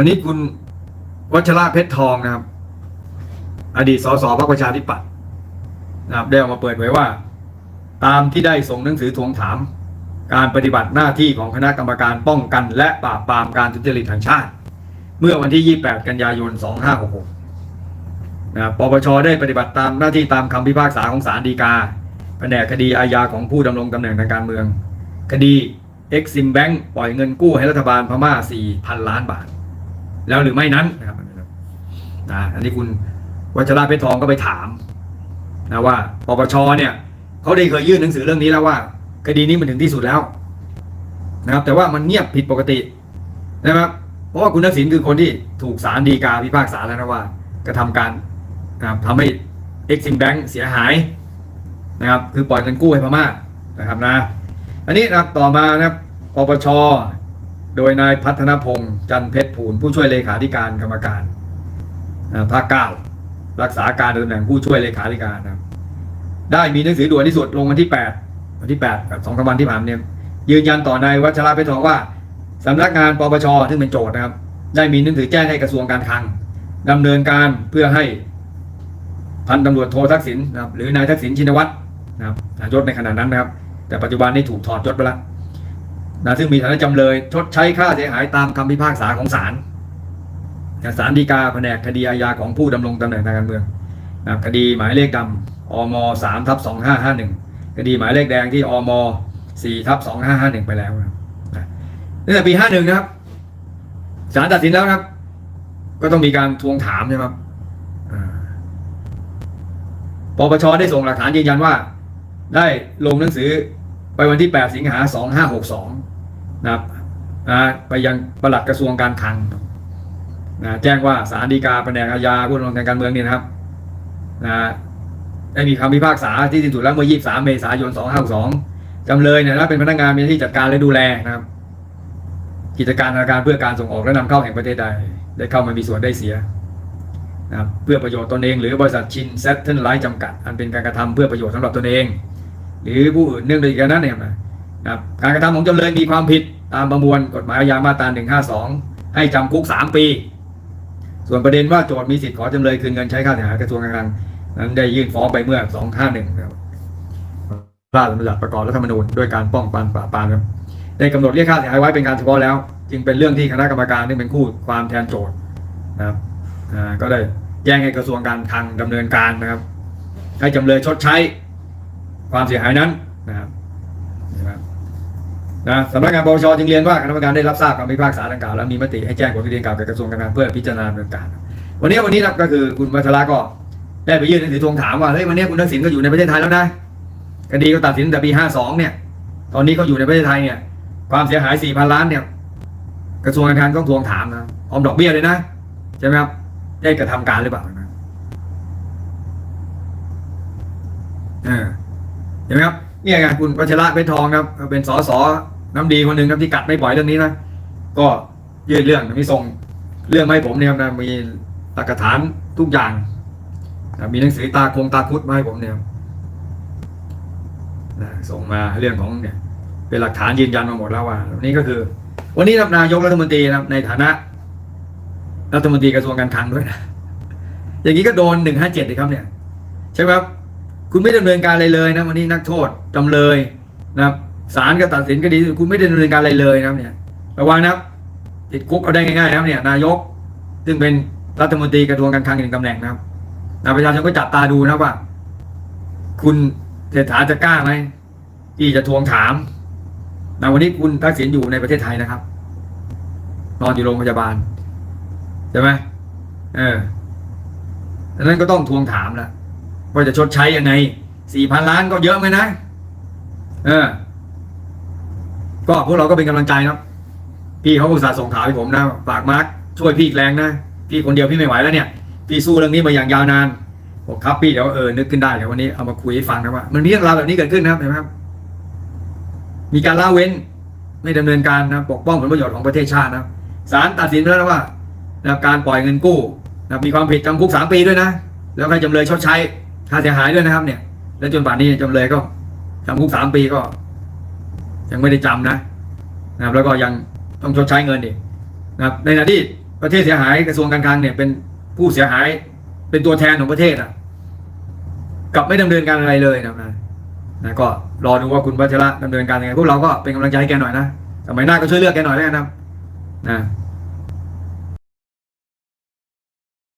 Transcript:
วันนี้คุณวัชระเพชรทองนะครับ อดีตสสพรรคประชาธิปัตย์นะครับได้ออกมาเปิดเผยว่า ตามที่ได้ส่งหนังสือทวงถาม การปฏิบัติหน้าที่ของคณะกรรมการป้องกัน และปราบปรามการทุจริตแห่งชาติ เมื่อวันที่ 28 กันยายน 2566นะครับปปชได้ปฏิบัติตามหน้าที่ตามคำพิพากษาของศาลฎีกาแผนกคดีอาญาของผู้ดำรงตำแหน่งทางการเมือง คดี Exim Bank ปล่อยเงินกู้ให้รัฐบาลพม่า 4,000 ล้านบาท แล้วหรือไม่นั้นนะครับนะอันนี้คุณวัชระเพชรทองก็ไปถามนะว่าปปชเนี่ยเขาได้เคยยื่นหนังสือเรื่องนี้แล้วว่า คดีนี้มันถึงที่สุดแล้วนะครับ แต่ว่ามันเงียบผิดปกตินะครับ เพราะว่าคุณทักษิณคือคนที่ถูกศาลฎีกาพิพากษาแล้วนะว่ากระทำการนะครับทำให้ Exim Bank เสียหายนะครับ คือปล่อยเงินกู้ให้พม่านะครับนะ อันนี้นะครับต่อมานะครับปปช โดยนายพัฒนพงศ์จันเพชรผูนผู้ช่วยเลขาธิการกรรมการภาคเก้ารักษาการตำแหน่งผู้ช่วยเลขาธิการนะครับได้มีหนังสือด่วนที่สุดลงวันที่8วันที่8กับสองสามวันที่ผ่านเนี่ยยืนยันต่อนายวัชระเพชรทองว่าสำนักงานปปชซึ่งเป็นโจทย์นะครับ ได้มีหนังสือแจ้งให้กระทรวงการคลังดำเนินการเพื่อให้พันตำรวจโททักษิณนะครับหรือนายทักษิณชินวัตรนะครับยศในขณะนั้นนะครับ แต่ปัจจุบันนี้ถูกถอดยศไปแล้ว นะซึ่งมีฐานะจำเลย ชดใช้ค่าเสียหายตามคำพิพากษาของศาลนะศาลฎีกาแผนกคดีอาญาของผู้ดำรงตำแหน่งทางการเมืองนะคดีหมายเลขดำอมสามทับสองห้าห้าหนึ่งคดีหมายเลขแดงที่อมสี่ทับสองห้าห้าหนึ่งไปแล้วนะนะตั้งแต่ปีห้าหนึ่งนะครับศาลตัดสินแล้วครับ ก็ต้องมีการทวงถามใช่ไหมครับปปชได้ส่งหลักฐานยืนยันว่า ได้ลงหนังสือ ไปวันที่ 8 สิงหา 2562 นะครับนะไปยังปลัดกระทรวงการคลังนะแจ้งว่าสารดีกาแผนกอาญาผู้ดำรงทางการเมืองนี่นะครับนะได้มีคำพิพากษาที่สิ้นสุดแล้วเมื่อ 23 เมษายน 2562จำเลยเนี่ยนะเป็นพนักงานมีหน้าที่จัดการและดูแลนะครับ กิจการธนาคารเพื่อการส่งออกและนำเข้าแห่งประเทศใดได้เข้ามามีส่วนได้เสียนะครับเพื่อประโยชน์ตนเองหรือบริษัทชินเซตเทิลไลท์จำกัด อันเป็นการกระทำเพื่อประโยชน์สำหรับตนเอง หรือผู้อื่นเนื่องด้วยกันนั้นเนี่ยนะครับการกระทำของจำเลยมีความผิดตามประมวลกฎหมายอาญามาตรา 152 ให้จำคุก 3 ปี ส่วนประเด็นว่าโจทย์มีสิทธิ์ขอจำเลยคืนเงินใช้ค่าเสียหายกระทรวงการคลังนั้นได้ยื่นฟ้องไปเมื่อ 251นะครับพราชบัญญัติประกอบรัฐธรรมนูญด้วยการป้องกันปราบปรามครับได้กำหนดเรียกค่าเสียหายไว้เป็นการเฉพาะแล้ว จึงเป็นเรื่องที่คณะกรรมการที่เป็นคู่ความแทนโจทย์นะครับอ่าก็ได้แจ้งให้กระทรวงการคลังดำเนินการนะครับ ให้จำเลยชดใช้ ความเสียหายนั้นนะครับนะครับนะสำนักงานปปชจึงเรียนว่าคณะกรรมการได้รับทราบคำพิพากษาดังกล่าวและมีมติให้แจ้งผลที่เรียนกล่าวแก่กระทรวงการคลังเพื่อพิจารณาดำเนินการ วันนี้วันนี้นะก็คือคุณวัชระก็ได้ไปยื่นหนังสือทวงถามว่าเฮ้ยวันนี้คุณทักษิณก็อยู่ในประเทศไทยแล้วนะคดีก็ตัดสินแต่ปี 52 เนี่ย ตอนนี้เขาอยู่ในประเทศไทยเนี่ย ความเสียหาย 4,000 ล้านเนี่ย กระทรวงการคลังต้องทวงถามนะออมดอกเบี้ยเลยนะใช่ไหมครับได้กระทำการหรือเปล่านะเออ เห็นไหมครับเนี่ยไงคุณวัชระเพชรทองครับ เป็นสสน้ำดีคนหนึ่งครับที่กัดไม่ปล่อยเรื่องนี้นะก็ยื่นเรื่องมีส่งเรื่องมาให้ผมเนี่ยนะมีหลักฐานทุกอย่างมีหนังสือตาคงตาคุดมาให้ผมเนี่ยนะส่งมาเรื่องของเนี่ยเป็นหลักฐานยืนยันมาหมดแล้วว่านี้ก็คือ วันนี้รับนายกรัฐมนตรีนะในฐานะ รัฐมนตรีกระทรวงการคลังด้วยนะอย่างนี้ก็โดนหนึ่งห้าเจ็ดเลยครับเนี่ย ใช่ไหมครับ คุณไม่ดำเนินการอะไรเลยนะวันนี้นักโทษจำเลยนะครับศาลก็ตัดสินคดีคุณไม่ได้ดำเนินการอะไรเลยนะครับเนี่ยระวังนะครับติดคุกเอาได้ง่ายๆนะครับเนี่ยนายก ซึ่งเป็นรัฐมนตรีกระทรวงการคลังอีกหนึ่งตำแหน่งนะครับนะประชาชนก็จับตาดูนะว่า คุณเศรษฐาจะกล้าไหมที่จะทวงถามนะวันนี้คุณทักษิณอยู่ในประเทศไทยนะครับ นอนอยู่โรงพยาบาลใช่ไหมเออดังนั้นก็ต้องทวงถามแล้ว ว่าจะชดใช้ยังไงสี่พันล้านก็เยอะไหมนะ เออ ก็พวกเราก็เป็นกำลังใจครับพี่เขาอุตส่าห์ส่งข่าวให้ผมนะฝากมาร์คช่วยพี่อีกแรงนะพี่คนเดียวพี่ไม่ไหวแล้วเนี่ย พี่สู้เรื่องนี้มาอย่างยาวนานบอกครับพี่เดี๋ยวเออนึกขึ้นได้เดี๋ยววันนี้เอามาคุยให้ฟังนะว่ามันมีเรื่องราวแบบนี้เกิดขึ้นนะครับเห็นไหมครับมีการละเว้นไม่ดำเนินการนะปกป้องผลประโยชน์ของประเทศชาตินะศาลตัดสินแล้วนะว่านะการปล่อยเงินกู้นะมีความผิดจำคุกสามปีด้วยนะ แล้วให้จำเลยชดใช้ ค่าเสียหายด้วยนะครับ เนี่ย แล้วจนป่านนี้จำเลยก็จำคุกสามปีก็ ยังไม่ได้จำนะนะครับ แล้วก็ยังต้องชดใช้เงินอีกนะครับ ในขณะที่ประเทศเสียหายกระทรวงการคลังเนี่ยเป็นผู้เสียหายเป็นตัวแทนของประเทศอะกลับไม่ดำเนินการอะไรเลยนะครับนะนะก็รอดูว่าคุณวัชระดำเนินการยังไงพวกเราก็เป็นกำลังใจให้แกหน่อยนะสมัยหน้าก็ช่วยเลือกแกหน่อยแล้วกันนะนะ